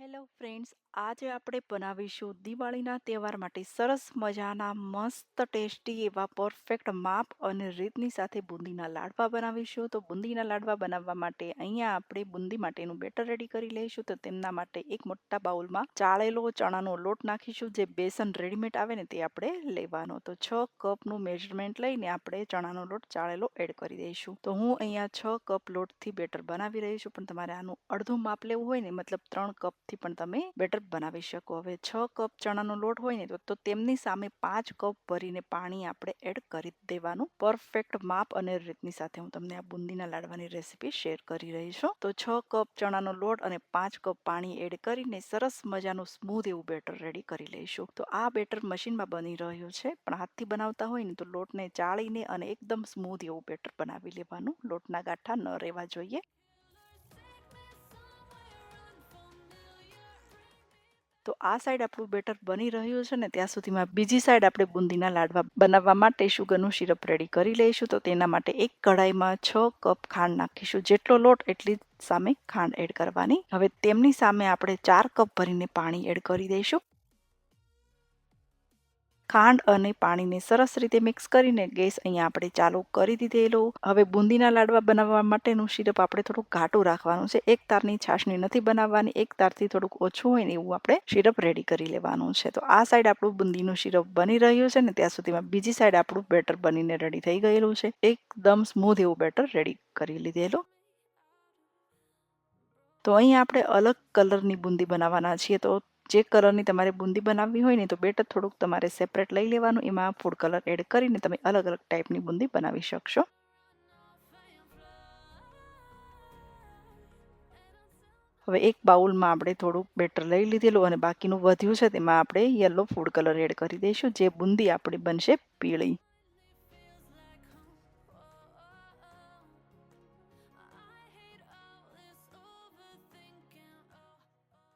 Hello friends, આજે આપણે બનાવીશું દિવાળીના તહેવાર માટે સરસ મજાના, મસ્ત, ટેસ્ટી એવા પરફેક્ટ માપ અને રીતની સાથે બુંદીના લાડવા બનાવીશું. તો બુંદીના લાડવા બનાવવા માટે અહીંયા આપણે બુંદી માટેનું બેટર રેડી કરી લઈશું. તો તેમના માટે એક મોટા બાઉલમાં ચાળેલો ચણાનો લોટ નાખીશું. જે બેસન રેડીમેડ આવે ને તે આપણે લેવાનો. તો છ કપનું મેજરમેન્ટ લઈને આપણે ચણાનો લોટ ચાળેલો એડ કરી દઈશું. તો હું અહીંયા છ કપ લોટથી બેટર બનાવી રહી છું. પણ તમારે આનું અડધું માપ લેવું હોય ને, મતલબ ત્રણ કપથી પણ તમે બેટર બનાવી શકો. હવે છ કપ ચણાનો લોટ હોય ને, તો તેમની સામે પાંચ કપ ભરીને પાણી આપણે એડ કરી દેવાનું. પરફેક્ટ માપ અને રીતની સાથે હું તમને આ બુંદીના લાડવાની રેસીપી શેર કરી રહી છું. તો છ કપ ચણાનો લોટ અને પાંચ કપ પાણી એડ કરીને સરસ મજાનું સ્મૂધ એવું બેટર રેડી કરી લઈશું. તો આ બેટર મશીનમાં બની રહ્યું છે. પણ હાથથી બનાવતા હોય ને, તો લોટને ચાળીને અને એકદમ સ્મૂધ એવું બેટર બનાવી લેવાનું. લોટના ગાંઠા ન રહેવા જોઈએ. તો આ સાઈડ આપણું બેટર બની રહ્યું છે ને ત્યાં સુધીમાં બીજી સાઈડ આપણે બુંદીના લાડવા બનાવવા માટે શુગરનું સિરપ રેડી કરી લઈશું. તો તેના માટે એક કઢાઈમાં છ કપ ખાંડ નાખીશું. જેટલો લોટ એટલી સામે ખાંડ એડ કરવાની. હવે તેમની સામે આપણે ચાર કપ ભરીને પાણી એડ કરી દઈશું. ખાંડ અને પાણીને સરસ રીતે મિક્સ કરીને ગેસ અહીંયા આપણે ચાલુ કરી દીધેલો. હવે બુંદીના લાડવા બનાવવા માટેનું સિરપ આપણે થોડુંક ઘાટું રાખવાનું છે. એક તારની છાશની નથી બનાવવાની, એક તારથી થોડુંક ઓછું હોય ને એવું આપણે સિરપ રેડી કરી લેવાનું છે. તો આ સાઈડ આપણું બુંદીનું સિરપ બની રહ્યું છે ને ત્યાં સુધીમાં બીજી સાઈડ આપણું બેટર બનીને રેડી થઈ ગયેલું છે. એકદમ સ્મૂધ એવું બેટર રેડી કરી લીધેલું. તો અહીં આપણે અલગ કલરની બુંદી બનાવવાના છીએ. તો જે કલરની તમારે બુંદી બનાવવી હોય ને, તો બેટર થોડુંક તમારે સેપરેટ લઈ લેવાનું. એમાં ફૂડ કલર એડ કરીને તમે અલગ અલગ ટાઈપની બુંદી બનાવી શકશો. હવે એક બાઉલમાં આપણે થોડુંક બેટર લઈ લીધેલું અને બાકીનું વધ્યું છે, તેમાં આપણે યલો ફૂડ કલર એડ કરી દઈશું, જે બુંદી આપણી બનશે પીળી.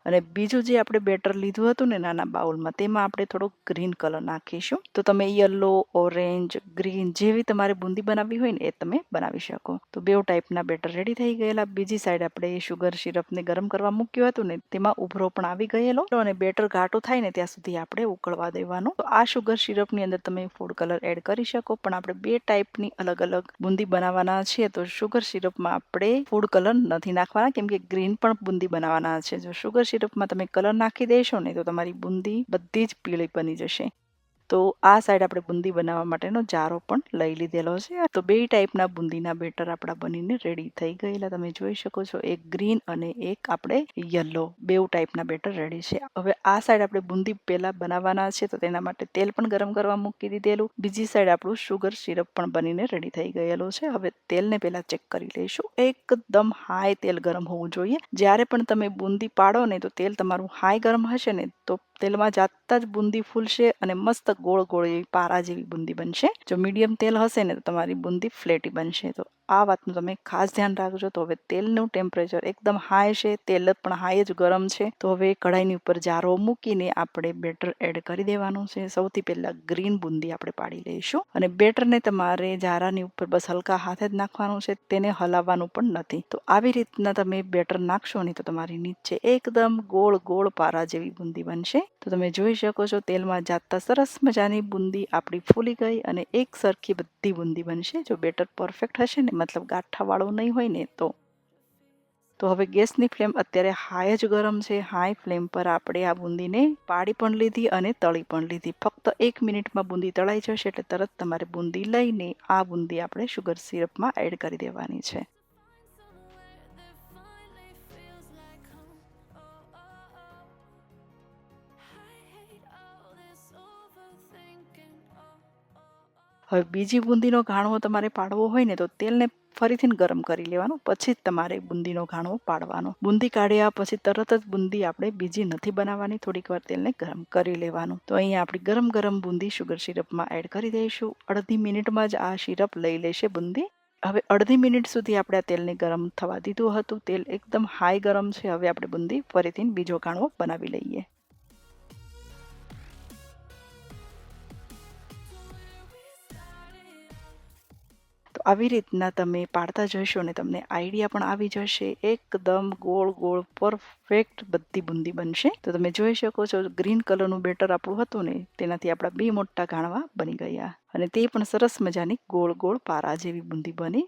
અને બીજું જે આપણે બેટર લીધું હતું ને નાના બાઉલમાં, તેમાં આપણે થોડો ગ્રીન કલર નાખીશું. તો તમે યલો, ઓરેન્જ, ગ્રીન જેવી તમારે બુંદી બનાવવી હોય ને, એ તમે બનાવી શકો. તો બે ટાઈપના બેટર રેડી થઈ ગયેલા. બીજી સાઈડ આપણે શુગર સિરપને ગરમ કરવા મૂક્યું હતું ને, તેમાં ઉભરો પણ આવી ગયેલો અને બેટર ઘાટું થાય ને, ત્યાં સુધી આપણે ઉકળવા દેવાનું. તો આ શુગર સિરપની અંદર તમે ફૂડ કલર એડ કરી શકો, પણ આપણે બે ટાઈપની અલગ અલગ બુંદી બનાવવાના છીએ તો શુગર સિરપમાં આપણે ફૂડ કલર નથી નાખવાના, કેમ કે ગ્રીન પણ બુંદી બનાવવાના છે. જો શુગર સિરપમાં તમે કલર નાખી દેશો ને તો તમારી બુંદી બધી જ પીળી બની જશે. તો આ સાઈડ આપણે બુંદી બનાવવા માટેનો જારો પણ લઈ લીધેલો છે. તો બે ટાઈપના બુંદીના બેટર આપણા બનીને રેડી થઈ ગયેલા. તમે જોઈ શકો છો, એક ગ્રીન અને એક આપણે યલો બે ટાઈપના બેટર રેડી છે. હવે આ સાઈડ આપણે બુંદી પહેલા બનાવવાના છે, તો તેના માટે તેલ પણ ગરમ કરવા મૂકી દીધેલું. બીજી સાઈડ આપણું શુગર સિરપ પણ બનીને રેડી થઈ ગયેલો છે. હવે તેલને પહેલા ચેક કરી લઈશું. એકદમ હાઈ તેલ ગરમ હોવું જોઈએ. જ્યારે પણ તમે બુંદી પાડો ને તો તેલ તમારું હાઈ ગરમ હશે ને, તો તેલમાં જાતા જ બુંદી ફૂલશે અને મસ્ત ગોળ ગોળ એવી પારા જેવી બુંદી બનશે. જો મીડિયમ તેલ હશે ને તો તમારી બુંદી ફ્લેટી બનશે. તો આ વાતનું તમે ખાસ ધ્યાન રાખજો. તો હવે તેલનું ટેમ્પરેચર એકદમ હાઈ છે. તેલ પણ હાઈ જ ગરમ છે. તો હવે કઢાઈની ઉપર જારો મૂકીને આપણે બેટર એડ કરી દેવાનું છે. સૌથી પહેલાં ગ્રીન બુંદી આપણે પાડી લઈશું. અને બેટરને તમારે જારાની ઉપર બસ હલકા હાથે જ નાખવાનું છે. તેને હલાવવાનું પણ નથી. તો આવી રીતના તમે બેટર નાખશો ને તો તમારી નીચે એકદમ ગોળ ગોળ પારા જેવી બુંદી બનશે. તો તમે જોઈ શકો છો તેલમાં જાતા સરસ મજાની બુંદી આપણી ફૂલી ગઈ અને એક સરખી બધી બુંદી બનશે. જો બેટર પરફેક્ટ હશે ને મતલબ ગાંઠાવાળું નહીં હોય ને, તો. તો હવે ગેસની ફ્લેમ અત્યારે હાઈ જ ગરમ છે. હાઈ ફ્લેમ પર આપણે આ બુંદીને પાડી પણ લીધી અને તળી પણ લીધી. ફક્ત એક મિનિટમાં બુંદી તળાઈ જશે એટલે તરત તમારે બુંદી લઈને આ બુંદી આપણે શુગર સિરપમાં એડ કરી દેવાની છે. હવે બીજી બુંદીનો ઘાણવો તમારે પાડવો હોય ને તો તેલને ફરીથી ગરમ કરી લેવાનું, પછી જ તમારે બુંદીનો ઘાણવો પાડવાનો. બુંદી કાઢ્યા પછી તરત જ બુંદી આપણે બીજી નથી બનાવવાની, થોડીક વાર તેલને ગરમ કરી લેવાનું. તો અહીંયા આપણી ગરમ ગરમ બુંદી શુગર સિરપમાં એડ કરી દઈશું. અડધી મિનિટમાં જ આ સિરપ લઈ લેશે બુંદી. હવે અડધી મિનિટ સુધી આપણે આ તેલને ગરમ થવા દીધું હતું. તેલ એકદમ હાઈ ગરમ છે. હવે આપણે બુંદી ફરીથી બીજો કાણવો બનાવી લઈએ. આવી રીતના તમે પાડતા જશો ને તમને આઈડિયા પણ આવી જશે. એકદમ ગોળ ગોળ પરફેક્ટ બધી બુંદી બનશે. તો તમે જોઈ શકો છો, ગ્રીન કલરનું બેટર આપણું હતું ને, તેનાથી આપણા બે મોટા ગાણવા બની ગયા. અને તે પણ સરસ મજાની ગોળ ગોળ પારા જેવી બુંદી બની.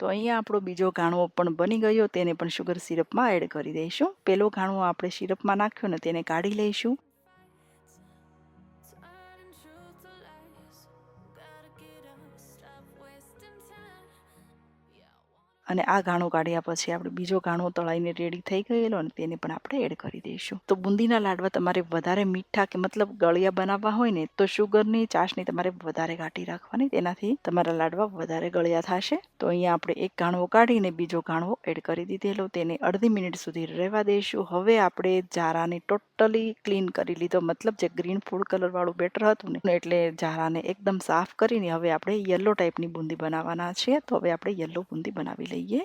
તો અહીંયા આપણો બીજો ઘાણવો પણ બની ગયો, તેને પણ શુગર સિરપમાં એડ કરી દઈશું. પેલો ઘાણવો આપણે સિરપમાં નાખ્યો ને તેને કાઢી લઈશું. અને આ ઘાણો કાઢ્યા પછી આપણે બીજો ઘાણો તળાઈને રેડી થઈ ગયેલો અને તેને પણ આપણે એડ કરી દઈશું. તો બુંદીના લાડવા તમારે વધારે મીઠા કે મતલબ ગળિયા બનાવવા હોય ને, તો શુગરની ચાસણી તમારે વધારે કાઢી રાખવાની. તેનાથી તમારા લાડવા વધારે ગળિયા થશે. તો અહીંયા આપણે એક ઘાણવો કાઢીને બીજો ઘાણવો એડ કરી દીધેલો. તેને અડધી મિનિટ સુધી રહેવા દઈશું. હવે આપણે જારાને ટોટલી ક્લીન કરી લીધો. મતલબ જે ગ્રીન ફૂડ કલર વાળું બેટર હતું ને, એટલે જારાને એકદમ સાફ કરીને હવે આપણે યલો ટાઈપની બુંદી બનાવવાના છે તો હવે આપણે યલો બુંદી બનાવી લઈએ. দিয়ে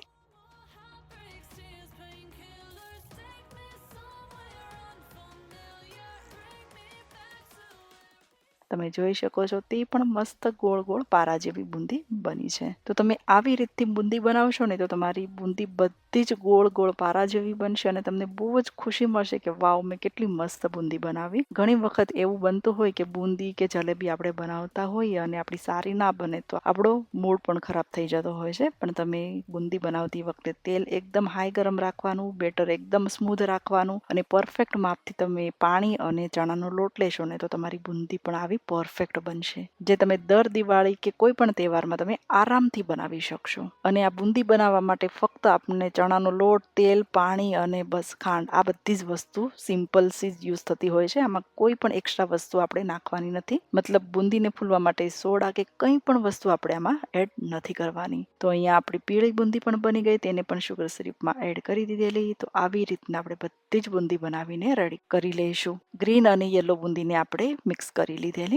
તમે જોઈ શકો છો, તે પણ મસ્ત ગોળ ગોળ પારા જેવી બુંદી બની છે. તો તમે આવી રીતથી બુંદી બનાવશો ને, તો તમારી બુંદી બધી જ ગોળ ગોળ પારા જેવી બનશે અને તમને બહુ જ ખુશી મળશે કે, વાવ, મેં કેટલી મસ્ત બુંદી બનાવી. ઘણી વખત એવું બનતું હોય કે, બુંદી કે જલેબી આપણે બનાવતા હોઈએ અને આપણી સારી ના બને, તો આપણો મૂડ પણ ખરાબ થઈ જતો હોય છે. પણ તમે બુંદી બનાવતી વખતે તેલ એકદમ હાઈ ગરમ રાખવાનું, બેટર એકદમ સ્મૂધ રાખવાનું અને પરફેક્ટ માપથી તમે પાણી અને ચણાનો લોટ લેશો ને, તો તમારી બુંદી પણ આવી પરફેક્ટ બનશે. જે તમે દર દિવાળી કે કોઈ પણ તહેવારમાં તમે આરામથી બનાવી શકશો. અને આ બુંદી બનાવવા માટે ફક્ત આપણને ચણાનો લોટ, તેલ, પાણી અને બસ ખાંડ આ બધી જ વસ્તુ સિમ્પલ સી યુઝ થતી હોય છે. આમાં કોઈ પણ એક્સ્ટ્રા વસ્તુ આપણે નાખવાની નથી. મતલબ બુંદીને ફૂલવા માટે સોડા કે કંઈ પણ વસ્તુ આપણે આમાં એડ નથી કરવાની. તો અહીંયા આપણી પીળી બુંદી પણ બની ગઈ. તેને પણ શુગર સિરપમાં એડ કરી દીધેલી. તો આવી રીતના આપણે બધી જ બુંદી બનાવીને રેડી કરી લઈશું. ગ્રીન અને યલો બુંદીને આપણે મિક્સ કરી લીધેલી.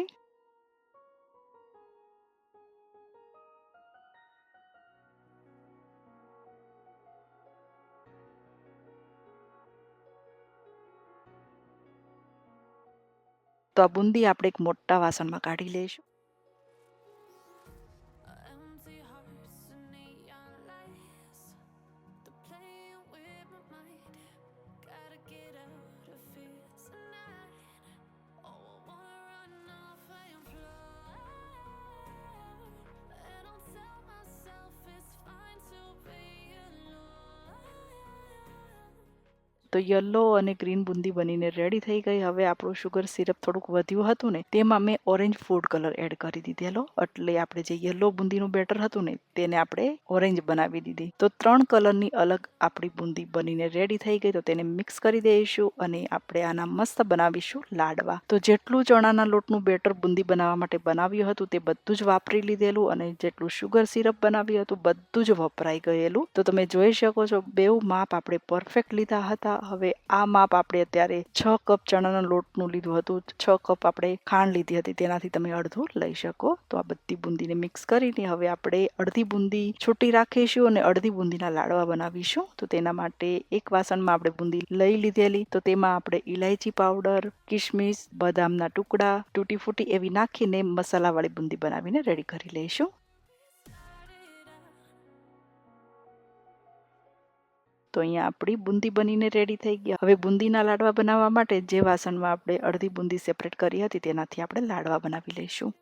તો આ બુંદી આપણે એક મોટા વાસણમાં કાઢી લઈશું. તો યલો અને ગ્રીન બુંદી બનીને રેડી થઈ ગઈ. હવે આપણું શુગર સિરપ થોડુંક વધ્યું હતું ને, તેમાં મેં ઓરેન્જ ફૂડ કલર એડ કરી દીધેલો એટલે આપણે જે યલો બુંદીનું બેટર હતું ને, તેને આપણે ઓરેન્જ બનાવી દીધી. તો ત્રણ કલરની અલગ આપણી બુંદી બનીને રેડી થઈ ગઈ. તો તેને મિક્સ કરી દઈશું અને આપણે આના મસ્ત બનાવીશું લાડવા. તો જેટલું ચણાના લોટનું બેટર બુંદી બનાવવા માટે બનાવ્યું હતું તે બધું જ વાપરી લીધેલું અને જેટલું શુગર સિરપ બનાવ્યું હતું બધું જ વપરાઈ ગયેલું. તો તમે જોઈ શકો છો, બેઉ માપ આપણે પરફેક્ટ લીધા હતા. હવે આ માપ આપણે અત્યારે છ કપ ચણાના લોટનું લીધું હતું. છ કપ આપણે ખાંડ લીધી હતી. તેનાથી તમે અડધું લઈ શકો. તો આ બધી બુંદીને મિક્સ કરીને હવે આપણે અડધી બુંદી છૂટી રાખીશું અને અડધી બુંદીના લાડવા બનાવીશું. તો તેના માટે એક વાસણમાં આપણે બુંદી લઈ લીધેલી. તો તેમાં આપણે ઇલાયચી પાવડર કિશમિશ બદામના ટુકડા, તૂટી ફૂટી એવી નાખીને મસાલાવાળી બુંદી બનાવીને રેડી કરી લઈશું. તો અહીંયા આપણી બુંદી બનીને રેડી થઈ ગયા હવે બુંદીના લાડવા બનાવવા માટે જે વાસણમાં આપણે અડધી બુંદી સેપરેટ કરી હતી તેનાથી આપણે લાડવા બનાવી લઈશું.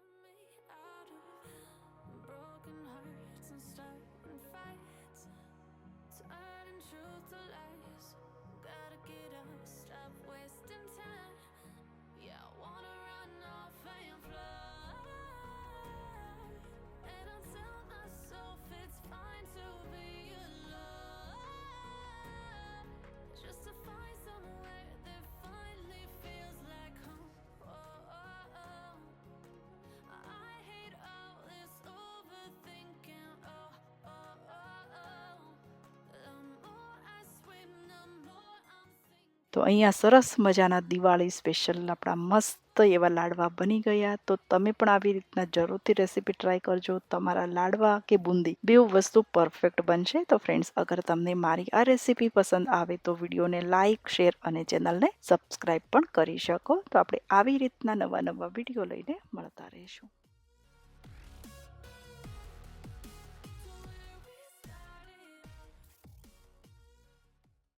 તો અહીંયા સરસ મજાના દિવાળી સ્પેશિયલ આપણા મસ્ત એવા લાડવા બની ગયા. તો તમે પણ આવી રીતના જરૂરથી રેસીપી ટ્રાય કરજો. તમારા લાડવા કે બુંદી બે વસ્તુ પરફેક્ટ બનશે. તો ફ્રેન્ડ્સ અગર તમને મારી આ રેસીપી પસંદ આવે તો વિડીયોને લાઇક શેર અને ચેનલને સબસ્ક્રાઈબ પણ કરી શકો. તો આપણે આવી રીતના નવા નવા વીડિયો લઈને મળતા રહીશું.